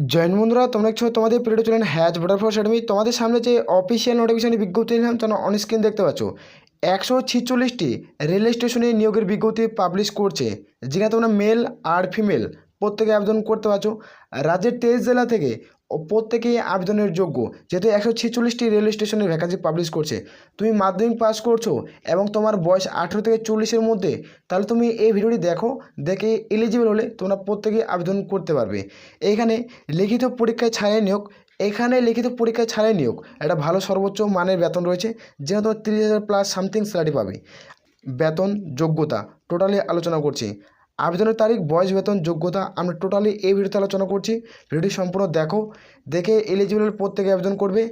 Join বন্ধুরা, তোমরা কিছু তোমাদের পিরিয়ড চলেন হ্যাচ ফোর্স একাডেমি তোমাদের সামনে যে অফিসিয়াল নোটিফিকেশন বিজ্ঞপ্তি দিলাম তোমরা অন স্ক্রিন দেখতে পাচ্ছ। একশো ছিচল্লিশটি রেল স্টেশনে নিয়োগের বিজ্ঞপ্তি পাবলিশ করছে, যেখানে তোমরা মেল আর ফিমেল প্রত্যেকে আবেদন করতে পারছ। রাজ্যের তেইশ জেলা থেকে প্রত্যেকেই আবেদনের যোগ্য। যেহেতু একশো ছেচল্লিশটি রেল স্টেশনের ভ্যাকান্সি পাবলিশ করছে। তুমি মাধ্যমিক পাস করছ এবং তোমার বয়স আঠেরো থেকে চল্লিশের মধ্যে, তাহলে তুমি এই ভিডিওটি দেখো, দেখে এলিজিবল হলে তোমরা প্রত্যেকেই আবেদন করতে পারবে। এইখানে লিখিত পরীক্ষায় ছাড়াই নিয়োগ, এখানে লিখিত পরীক্ষায় ছাড়াই নিয়োগ, একটা ভালো সর্বোচ্চ মানের বেতন রয়েছে, যেখানে তোমার তিরিশ হাজার প্লাস সামথিং স্যালারি পাবে। বেতন, যোগ্যতা টোটালি আলোচনা করছি। আবেদনের তারিখ, বয়স, বেতন, যোগ্যতা আমরা টোটালি এই ভিডিওতে আলোচনা করছি। ভিডিওটি সম্পূর্ণ দেখো, দেখে এলিজিবল প্রত্যেকে আবেদন করবে।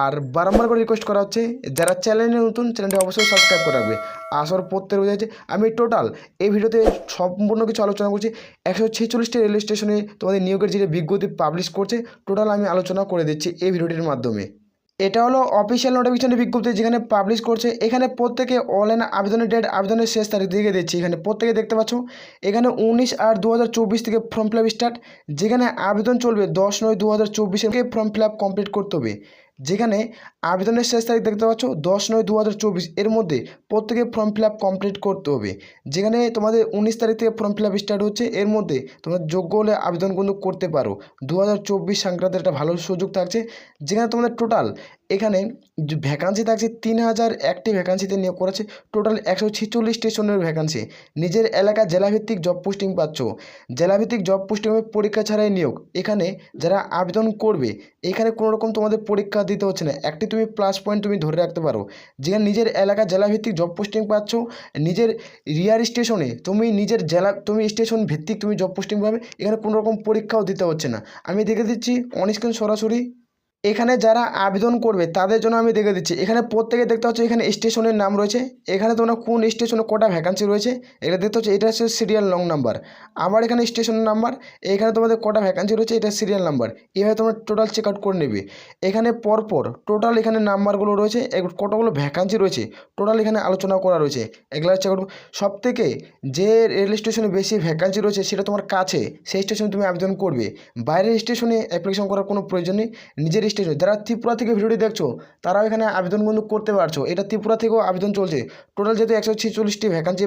আর বারম্বার করে রিকোয়েস্ট করা হচ্ছে, যারা চ্যানেলে নতুন চ্যানেলটি অবশ্যই সাবস্ক্রাইব করে রাখবে। আসর প্রত্যেক যাচ্ছে আমি টোটাল এই ভিডিওতে সম্পূর্ণ কিছু আলোচনা করছি। একশো ছেচল্লিশটি রেল স্টেশনে তোমাদের নিয়োগের যে বিজ্ঞপ্তি পাবলিশ করছে টোটাল আমি আলোচনা করে দিচ্ছি এই ভিডিওটির মাধ্যমে। এটা হলো অফিসিয়াল নোটিফিকেশনের বিজ্ঞপ্তি যেখানে পাবলিশ করছে। এখানে প্রত্যেকে অনলাইন আবেদনের ডেট আবেদনের শেষ তারিখ দিয়ে দিচ্ছে। এখানে প্রত্যেকে দেখতে পাচ্ছ, এখানে উনিশ আর দু হাজার চব্বিশ থেকে ফর্ম ফিল স্টার্ট যেখানে আবেদন চলবে দশ নয় দু হাজার চব্বিশে ফর্ম ফিল কমপ্লিট করতে হবে। যেখানে আবেদনের শেষ তারিখ দেখতে পাচ্ছ দশ নয় দু এর মধ্যে প্রত্যেকে ফর্ম ফিল কমপ্লিট করতে হবে। যেখানে তোমাদের উনিশ তারিখ থেকে ফর্ম ফিল স্টার্ট হচ্ছে, এর মধ্যে তোমরা যোগ্য হলে আবেদন কিন্তু করতে পারো। দু হাজার চব্বিশ সংক্রান্ত একটা ভালো সুযোগ থাকছে। যেখানে তোমাদের টোটাল এখানে ভ্যাকান্সি থাকছে তিন হাজার একটি ভ্যাকান্সিতে নিয়োগ করেছে। টোটাল একশো ছেচল্লিশ স্টেশনের ভ্যাকান্সি নিজের এলাকা জেলাভিত্তিক জব পোস্টিং পাচ্ছ। জেলাভিত্তিক জব পোস্টিংয়ে পরীক্ষা ছাড়াই নিয়োগ। এখানে যারা আবেদন করবে, এখানে কোনো রকম তোমাদের পরীক্ষা দিতে হচ্ছে না। একটি তুমি প্লাস পয়েন্ট তুমি ধরে রাখতে পারো। যেখানে নিজের এলাকা জেলাভিত্তিক জব পোস্টিং পাচ্ছ, নিজের রিয়ার স্টেশনে তুমি নিজের জেলা, তুমি স্টেশন ভিত্তিক তুমি জব পোস্টিং পাবে। এখানে কোনো রকম পরীক্ষাও দিতে হচ্ছে না। আমি দেখে দিচ্ছি অন সরাসরি এখানে যারা আবেদন করবে, তাদের জন্য আমি দেখে দিচ্ছি। এখানে প্রত্যেকে দেখতে হচ্ছে এখানে স্টেশনের নাম রয়েছে। এখানে তোমরা কোন স্টেশনে কটা ভ্যাকান্সি রয়েছে, এটা দেখতে হচ্ছে এটা হচ্ছে সিরিয়াল লং নাম্বার আবার এখানে স্টেশনের নাম্বার এখানে তোমাদের কটা ভ্যাকান্সি রয়েছে, এটা সিরিয়াল নাম্বার এভাবে তোমরা টোটাল চেক আউট করে নেবে। এখানে পরপর টোটাল এখানে নাম্বারগুলো রয়েছে কতগুলো ভ্যাকান্সি রয়েছে টোটাল এখানে আলোচনা করা রয়েছে। এগুলো চেক আউট সব থেকে যে রেল স্টেশনে বেশি ভ্যাকান্সি রয়েছে, সেটা তোমার কাছে, সেই স্টেশনে তুমি আবেদন করবে। বাইরের স্টেশনে অ্যাপ্লিকেশন করার কোনো প্রয়োজন নেই। নিজের স্টেশন যারা ত্রিপুরা থেকে ভিডিওটি দেখছ, তারাও এখানে আবেদন কিন্তু করতে পারছ। এটা ত্রিপুরা থেকেও আবেদন চলছে। টোটাল যেহেতু একশো ছেচল্লিশটি ভ্যাকান্সি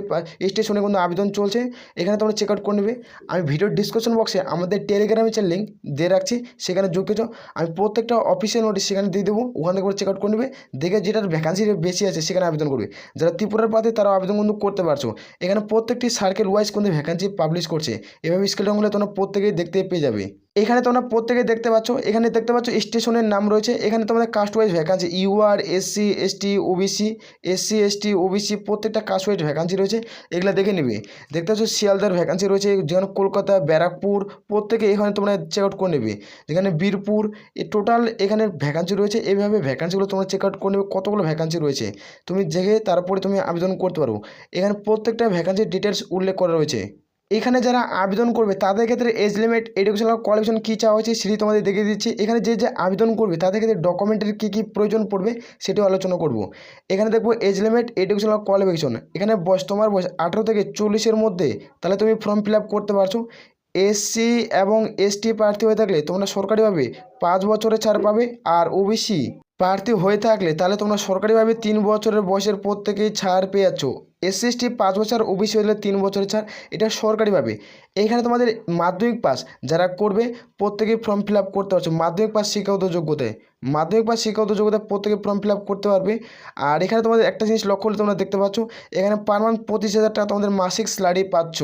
স্টেশনে কিন্তু আবেদন চলছে, এখানে তোমরা চেক আউট করে নেবে। আমি ভিডিওর ডিসক্রিপশন বক্সে আমাদের টেলিগ্রামে চ্যানেল লিঙ্ক দিয়ে রাখছি, সেখানে যুক্ত হচ্ছ আমি প্রত্যেকটা অফিসিয়াল নোটিশ সেখানে দিয়ে দেবো, ওখান থেকে চেক আউট করে নেবে। দেখে যেটার ভ্যাকান্সি বেশি আছে, সেখানে আবেদন করবে। যারা ত্রিপুরার পাতে তারা আবেদন কিন্তু করতে পারছ। এখানে প্রত্যেকটি সার্কেল ওয়াইজ কিন্তু ভ্যাকান্সি পাবলিশ করছে। এভাবে স্কেল হলে তোমরা প্রত্যেকেই দেখতে পেয়ে যাবে। এখানে তোমরা প্রত্যেকে দেখতে পাচ্ছ, এখানে দেখতে পাচ্ছ স্টেশনের নাম রয়েছে, এখানে তোমাদের caste wise vacancy UR SC ST OBC SC ST OBC প্রত্যেকটা কাস্ট ওয়াইজ ভ্যাকান্সি রয়েছে, এগুলো দেখে নিবে। দেখতে পাচ্ছ শিয়ালদার ভ্যাকান্সি রয়েছে, যেখানে কলকাতা, ব্যারাকপুর, প্রত্যেকে এখানে তোমরা চেক আউট করে নেবে। যেখানে বীরপুর, এ টোটাল এখানে ভ্যাকান্সি রয়েছে এইভাবে ভ্যাকান্সিগুলো তোমরা চেক আউট করে নেবে, কতগুলো ভ্যাকান্সি রয়েছে। তুমি দেখে তারপরে তুমি আবেদন করতে পারো। এখানে প্রত্যেকটা ভ্যাকান্সির ডিটেলস উল্লেখ করা রয়েছে। এখানে যারা আবেদন করবে, তাদের ক্ষেত্রে এজ লিমিট এডুকেশনাল কোয়ালিফিকেশন কী চাওয়া হয়েছে সেটি তোমাদের দেখিয়ে দিচ্ছি। এখানে যে যে আবেদন করবে, তাদের ক্ষেত্রে ডকুমেন্টের কী কী প্রয়োজন পড়বে সেটিও আলোচনা করব। এখানে দেখব এজ লিমিট এডুকেশনাল কোয়ালিফিকেশন এখানে বয়স, তোমার বয়স আঠেরো থেকে চল্লিশের মধ্যে, তাহলে তুমি ফর্ম ফিল করতে পারছ। এসসি এবং এসটি প্রার্থী হয়ে থাকলে তোমরা সরকারিভাবে পাঁচ বছরের ছাড় পাবে আর ওবিসি প্রার্থী হয়ে থাকলে তাহলে তোমরা সরকারিভাবে তিন বছরের বয়সের প্রত্যেকেই ছাড় পেয়ে যাচ্ছ এসসি এসটি পাঁচ বছর ওবিসি হলে তিন বছরের ছাড়, এটা সরকারিভাবে। এখানে তোমাদের মাধ্যমিক পাস যারা করবে, প্রত্যেকেই ফর্ম ফিল আপ করতে পারছ। মাধ্যমিক পাস শিক্ষাগত যোগ্যতায়। মাধ্যমিক পাস শিক্ষাগত যোগ্যতায় প্রত্যেকে ফর্ম ফিল আপ করতে পারবে। আর এখানে তোমাদের একটা জিনিস লক্ষ্য করলে তোমরা দেখতে পাচ্ছ, এখানে পার মান্থ পঁচিশ হাজার টাকা তোমাদের মাসিক স্যালারি পাচ্ছ।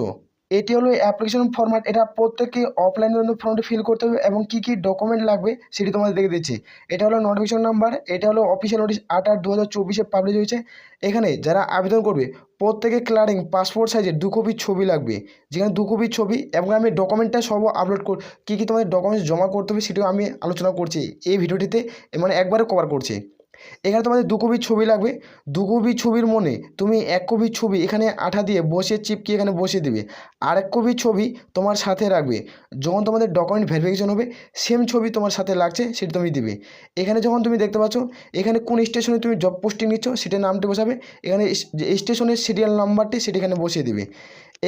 এটি হলো অ্যাপ্লিকেশন ফরম্যাট এটা প্রত্যেকে অফলাইন ফর্মটি ফিল করতে হবে এবং কী কী ডকুমেন্ট লাগবে সেটি তোমাদের দেখে দিচ্ছি। এটা হলো নোটিফিকেশন নাম্বার এটা হলো অফিসিয়াল নোটিশ আট আট দু হাজার চব্বিশে পাবলিশ হয়েছে। এখানে যারা আবেদন করবে, প্রত্যেকে ক্লারিং পাসপোর্ট সাইজের দু কপি ছবি লাগবে। যেখানে দু কপি ছবি এবং আমি ডকুমেন্টটা সব আপলোড কর কী কী তোমাদের ডকুমেন্টস জমা করতে হবে সেটাও আমি আলোচনা করছি এই ভিডিওটিতে মানে একবারে কভার করছি। এখানে তোমাদের দু কপি ছবি লাগবে। দু কপি ছবির মনে তুমি এক কপি ছবি এখানে আঠা দিয়ে বসে চিপকে এখানে বসিয়ে দেবে। আর এক কপি ছবি তোমার সাথে রাখবে। যখন তোমাদের ডকুমেন্ট ভেরিফিকেশন হবে সেম ছবি তোমার সাথে লাগছে, সেটা তুমি দিবে। এখানে যখন তুমি দেখতে পাচ্ছ, এখানে কোন স্টেশনে তুমি জব পোস্টিং নিচ্ছ, সেটার নামটি বসাবে। এখানে স্টেশনের সিরিয়াল নাম্বারটি সেটি এখানে বসিয়ে দিবে।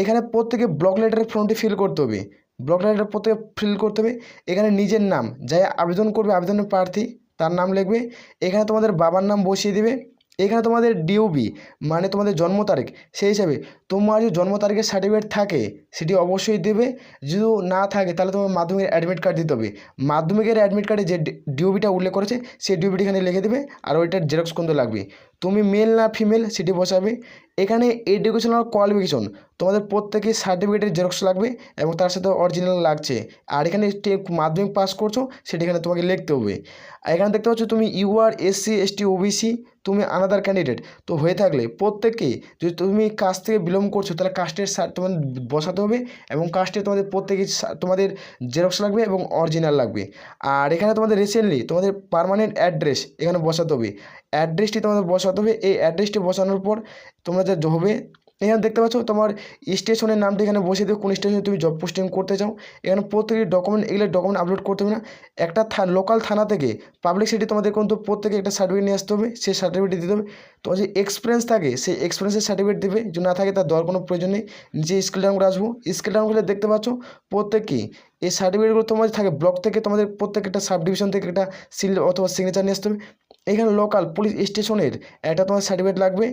এখানে প্রত্যেকে ব্লক লেটারের ফর্মটি ফিল করতে হবে। ব্লক লেটারটা প্রত্যেকে ফিল করতে হবে। এখানে নিজের নাম যাই আবেদন করবে, আবেদনের প্রার্থী তার নাম লিখবে, এখানে তোমাদের বাবার নাম বসিয়ে দিবে, এখানে তোমাদের ডিউবি মানে তোমাদের জন্ম তারিখ, সেই হিসাবে তোমার যদি জন্ম তারিখের সার্টিফিকেট থাকে, সেটি অবশ্যই দেবে, যদি না থাকে তাহলে তোমার মাধ্যমিকের অ্যাডমিট কার্ড দিতে হবে, মাধ্যমিকের অ্যাডমিট কার্ডে যে ডিউবিটা উল্লেখ করেছে, সেই ডিউবিটি এখানে লিখে দেবে, আর ওইটার জেরক্স কিন্তু লাগবে। তুমি মেল না ফিমেল সেটি বসাবে এখানে এডুকেশনাল কোয়ালিফিকেশন তোমাদের প্রত্যেকের সার্টিফিকেটের জেরক্স লাগবে এবং তার সাথে অরিজিনাল লাগছে। আর এখানে মাধ্যমিক পাস করছ, সেটি এখানে তোমাকে লিখতে হবে। আর এখানে দেখতে পাচ্ছ তুমি ইউআর এসসি এসটি ওবিসি তুমি আনাদার ক্যান্ডিডেট তো হয়ে থাকলে প্রত্যেককেই যদি তুমি কাস্ট থেকে বিলং করছ, তাহলে কাস্টের তোমার বসাতে হবে এবং কাস্টে তোমাদের প্রত্যেকের সা- তোমাদের জেরক্স লাগবে এবং অরিজিনাল লাগবে। আর এখানে তোমাদের রিসেন্টলি তোমাদের পার্মানেন্ট অ্যাড্রেস এখানে বসাতে হবে। অ্যাড্রেসটি তোমাদের বসাতে হবে। এই অ্যাড্রেসটি বসানোর পর তোমরা যা হবে, এখানে দেখতে পাচ্ছ তোমার স্টেশনের নামটি এখানে বসিয়ে দেবে কোন স্টেশনে তুমি জব পোস্টিং করতে চাও, এখানে প্রত্যেকটি ডকুমেন্ট এগুলো ডকুমেন্ট আপলোড করতে হবে না। একটা লোকাল থানা থেকে পাবলিক সিটি তোমাদের কিন্তু প্রত্যেকে একটা সার্টিফিকেট নিয়ে আসতে হবে, সেই সার্টিফিকেট দিতে হবে। তোমার যে এক্সপিরিয়েন্স থাকে, সেই এক্সপিরিয়েন্সের সার্টিফিকেট দেবে। যদি না থাকে তার দেওয়ার কোনো প্রয়োজন নেই। নিচে স্কেল ডাউন করে আসব। স্কেল ডাউন করে দেখতে পাচ্ছ প্রত্যেকেই এই সার্টিফিকেটগুলো তোমাদের থাকে ব্লক থেকে তোমাদের প্রত্যেক একটা সাব ডিভিশন থেকে একটা সিল অথবা সিগনেচার নিয়ে আসতে হবে। এখানে লোকাল পুলিশ স্টেশনের একটা তোমার সার্টিফিকেট লাগবে।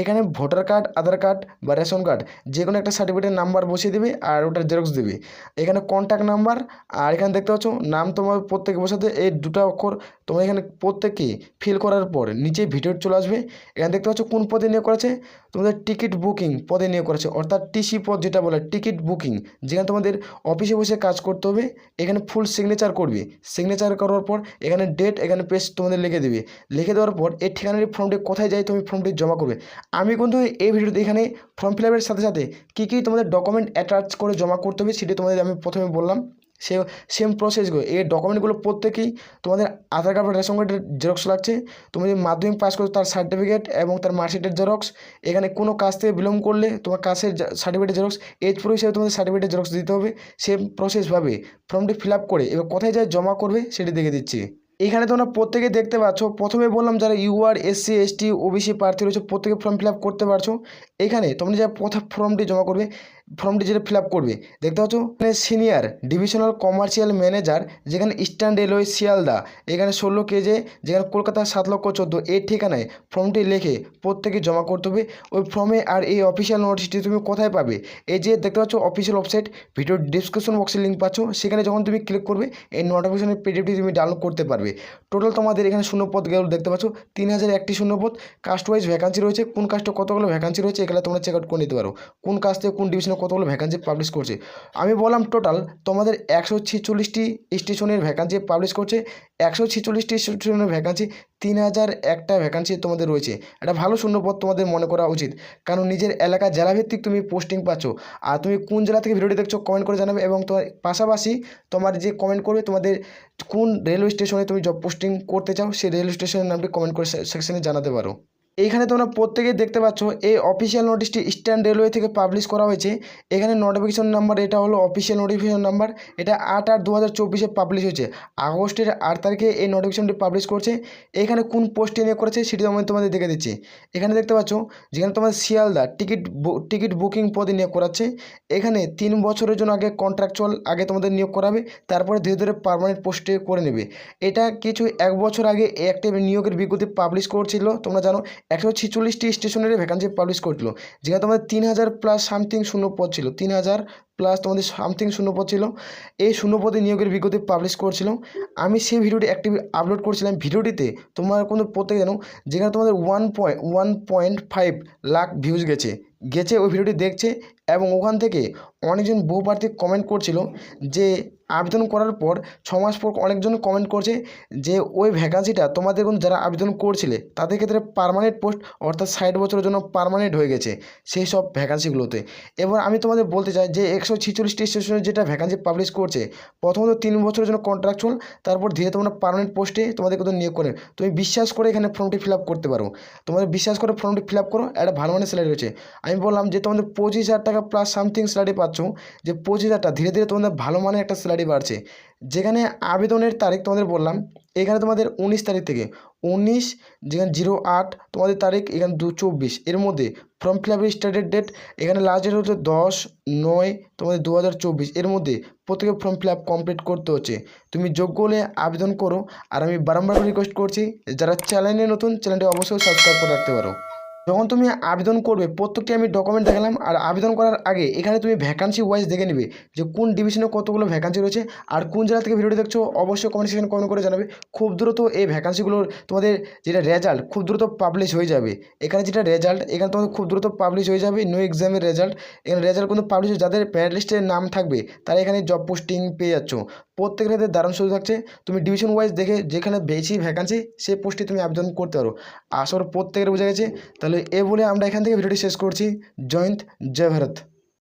এখানে ভোটার কার্ড আধার কার্ড বা রেশন কার্ড যে কোনো একটা সার্টিফিকেটের নাম্বার বসিয়ে দেবে আর ওটার জেরক্স দেবে। এখানে কন্ট্যাক্ট নাম্বার আর এখানে দেখতে পাচ্ছ নাম তোমার প্রত্যেকে বসাতে এই দুটো অক্ষর তোমরা এখানে প্রত্যেকে ফিল করার পর নিচে ভিডিও চলে আসবে। এখানে দেখতে পাচ্ছ কোন পদে নিয়োগ করেছে? তোমাদের টিকিট বুকিং পদে নিয়োগ করেছে। অর্থাৎ টিসি পদ যেটা বলে টিকিট বুকিং যেখানে তোমাদের অফিসে বসে কাজ করতে হবে। এখানে ফুল সিগনেচার করবে। সিগনেচার করার পর এখানে ডেট এখানে পেজ তোমাদের লিখে দেবে। লিখে দেওয়ার পর এই ঠিকানার ফর্মটি কোথায় যাই তুমি ফর্মটি জমা করবে। আমি কিন্তু এই ভিডিওতে এখানে ফর্ম ফিল আপের সাথে সাথে কী কী তোমাদের ডকুমেন্ট অ্যাটাচ করে জমা করতে হবে সেটি তোমাদের আমি প্রথমে বললাম। সে সেম প্রসেসগুলো এই ডকুমেন্টগুলো প্রত্যেকেই তোমাদের আধার কার্ড বা রেশন কার্ডের জেরক্স লাগছে। তুমি যদি মাধ্যমিক পাস করো তার সার্টিফিকেট এবং তার মার্কশিটের জেরক্স এখানে কোনো কাজ থেকে বিলম্ব করলে তোমার কাজের সার্টিফিকেটের জেরক্স এজ প্রো হিসেবে তোমাদের সার্টিফিকেটের জেরক্স দিতে হবে। সেম প্রসেসভাবে ফর্মটি ফিল আপ করে এবার কোথায় যায় জমা করবে সেটি দেখে দিচ্ছি। এখানে তোমরা প্রত্যেকে দেখতে পাচ্ছ, প্রথমে বললাম যারা ইউআর এসসি এসটি ওবিসি প্রার্থী রয়েছে, প্রত্যেকে ফর্ম ফিল করতে পারছ। এখানে তোমরা যা প্রথম ফর্মটি জমা করবে ফর্মটি যেটা ফিল করবে, দেখতে পাচ্ছ? এখানে সিনিয়র ডিভিশনাল কমার্শিয়াল ম্যানেজার, যেখানে ইস্টার্ন রেলওয়ে শিয়ালদা, এখানে ষোলো কেজে, যেখানে কলকাতা সাত লক্ষ চোদ্দ, এই ঠিকানায় ফর্মটি লিখে প্রত্যেকে জমা করতে হবে। ওই ফর্মে আর এই অফিসিয়াল নোটিশটি তুমি কোথায় পাবে? এই যে দেখতে পাচ্ছ অফিসিয়াল ওয়েবসাইট ভিডিও ডিসক্রিপশন বক্সে লিঙ্ক পাচ্ছ। সেখানে যখন তুমি ক্লিক করবে, এই নোটিফিকেশনের পিডিএফটি তুমি ডাউনলোড করতে পারবে। টোটাল তোমাদের এখানে শূন্যপদ গেল, দেখতে পাচ্ছ? তিন হাজার একটি শূন্যপদ কাস্ট ওয়াইজ ভ্যাকান্সি রয়েছে। কোন কাস্টে কতগুলো ভ্যাকান্সি রয়েছে? এগুলো তোমরা চেক আউট করে নিতে পারো। কোন থেকে কোন ডিভিশনে কতগুলো ভ্যাকান্সি পাবলিশ করছে? আমি বললাম টোটাল তোমাদের একশো ছেচল্লিশটি স্টেশনের ভ্যাকান্সি পাবলিশ করছে, একশো ছেচল্লিশটি স্টেশনের ভ্যাকান্সি তিন হাজার একটা ভ্যাকান্সি তোমাদের রয়েছে। একটা ভালো শূন্যপদ তোমাদের মনে করা উচিত। কারণ নিজের এলাকা জেলাভিত্তিক তুমি পোস্টিং পাচ্ছ। আর তুমি কোন জেলা থেকে ভিডিওটি দেখছ কমেন্ট করে জানাবে এবং তোমার পাশাপাশি তোমার যে কমেন্ট করবে, তোমাদের কোন রেলওয়ে স্টেশনে তুমি জব পোস্টিং করতে চাও, সেই রেলওয়ে স্টেশনের নামটি কমেন্ট করে সেকশনে জানাতে পারো। এইখানে তোমরা প্রত্যেকেই দেখতে পাচ্ছ, এই অফিসিয়াল নোটিশটি ইস্টার্ন রেলওয়ে থেকে পাবলিশ করা হয়েছে। এখানে নোটিফিকেশন নাম্বার এটা হলো অফিসিয়াল নোটিফিকেশন নাম্বার এটা আট আট দু হাজার চব্বিশে পাবলিশ হয়েছে। আগস্টের আট তারিখে এই নোটিফিকেশনটি পাবলিশ করছে। এখানে কোন পোস্টে নিয়ে করেছে সেটি আমি তোমাদের দেখে দিচ্ছি। এখানে দেখতে পাচ্ছ, যেখানে তোমাদের শিয়ালদা টিকিট টিকিট বুকিং পদে নিয়োগ করাচ্ছে। এখানে তিন বছরের জন্য আগে কন্ট্রাকচুয়াল আগে তোমাদের নিয়োগ করাবে তারপরে ধীরে ধীরে পারমানেন্ট পোস্টে করে নেবে। এটা কিছু এক বছর আগে একটা নিয়োগের বিজ্ঞপ্তি পাবলিশ করছিল, তোমরা জানো একশো ছেচল্লিশটি স্টেশনের ভ্যাকান্সি পাবলিশ করছিল। যেখানে তোমাদের তিন হাজার প্লাস সামথিং শূন্য পদ ছিল। তিন হাজার প্লাস তোমাদের সামথিং শূন্য পদ ছিল। এই শূন্য পদে নিয়োগের বিজ্ঞপ্তি পাবলিশ করছিলাম আমি সেই ভিডিওটি একটি আপলোড করেছিলাম। ভিডিওটিতে তোমার কোনো প্রত্যেক জানো, যেখানে তোমাদের one point one point five lakh views গেছে। গেছে, ওই ভিডিওটি দেখছে এবং ওখান থেকে অনেকজন বহু প্রার্থী কমেন্ট করছিল যে আবেদন করার পর ছ মাস পর অনেকজন কমেন্ট করছে যে ওই ভ্যাকান্সিটা তোমাদের কিন্তু যারা আবেদন করছিলে তাদের ক্ষেত্রে পারমানেন্ট পোস্ট অর্থাৎ ষাট বছরের জন্য পারমানেন্ট হয়ে গেছে সেই সব ভ্যাকান্সিগুলোতে এবার আমি তোমাদের বলতে চাই যে একশো ছিচল্লিশটি স্টেশনের যেটা ভ্যাকান্সি পাবলিশ করছে, প্রথমত তিন বছরের জন্য কন্ট্রাকচুয়াল তারপর ধীরে তোমরা পারমানেন্ট পোস্টে তোমাদের কিন্তু নিয়োগ করে তুমি বিশ্বাস করে এখানে ফর্মটি ফিল করতে পারো। তোমাদের বিশ্বাস করে ফর্মটি ফিল করো, একটা ভালো মানের স্যালারি রয়েছে। আমি বললাম যে তোমাদের পঁচিশ হাজার টাকা প্লাস সামথিং স্যালারি পাচ্ছ, যে পঁচিশ হাজারটা ধীরে ধীরে তোমাদের ভালো মানের একটা স্যালারি বাড়ছে। যেখানে আবেদনের তারিখ তোমাদের বললাম, এখানে তোমাদের উনিশ তারিখ থেকে। উনিশ, যেখানে জিরো আট, তোমাদের তারিখ এখানে দু চব্বিশ। এর মধ্যে ফর্ম ফিল স্টার্টের ডেট এখানে লাস্ট ডেট হচ্ছে দশ, নয়, তোমাদের দু হাজার চব্বিশ। এর মধ্যে প্রত্যেকে ফর্ম ফিল আপ কমপ্লিট করতে হচ্ছে। তুমি যোগ্য হলে আবেদন করো। আর আমি বারংবার রিকোয়েস্ট করছি, যারা চ্যানেলে নতুন চ্যানেলটি অবশ্যই সাবস্ক্রাইব করে রাখতে পারো। যখন তুমি আবেদন করবে, প্রত্যেকটি আমি ডকুমেন্ট দেখালাম আর আবেদন করার আগে এখানে তুমি ভ্যাকান্সি ওয়াইজ দেখে নেবে যে কোন ডিভিশনে কতগুলো ভ্যাকান্সি রয়েছে আর কোন জেলা থেকে ভিডিওটি দেখছ, অবশ্যই কমেন্ট সেকশনে কমেন্ট করে জানাবে। খুব দ্রুত এই ভ্যাকান্সিগুলোর তোমাদের যেটা রেজাল্ট খুব দ্রুত পাবলিশ হয়ে যাবে। এখানে যেটা রেজাল্ট এখানে তোমাদের খুব দ্রুত পাবলিশ হয়ে যাবে নো এক্সামের রেজাল্ট এখানে রেজাল্ট কিন্তু পাবলিশ যাদের প্যারেন্ট লিস্টে নাম থাকবে, তারা এখানে জব পোস্টিং পেয়ে যাচ্ছ। প্রত্যেকের ক্ষেত্রে দারুণ সুযোগ থাকছে। তুমি ডিভিশন ওয়াইজ দেখে যেখানে বেশি ভ্যাকান্সি সেই পোস্টে তুমি আবেদন করতে পারো। আসর প্রত্যেকের বোঝা গেছে। তাহলে এ বলে আমরা এখান থেকে ভিডিওটি শেষ করছি। জয়ন্ত জয় ভারত।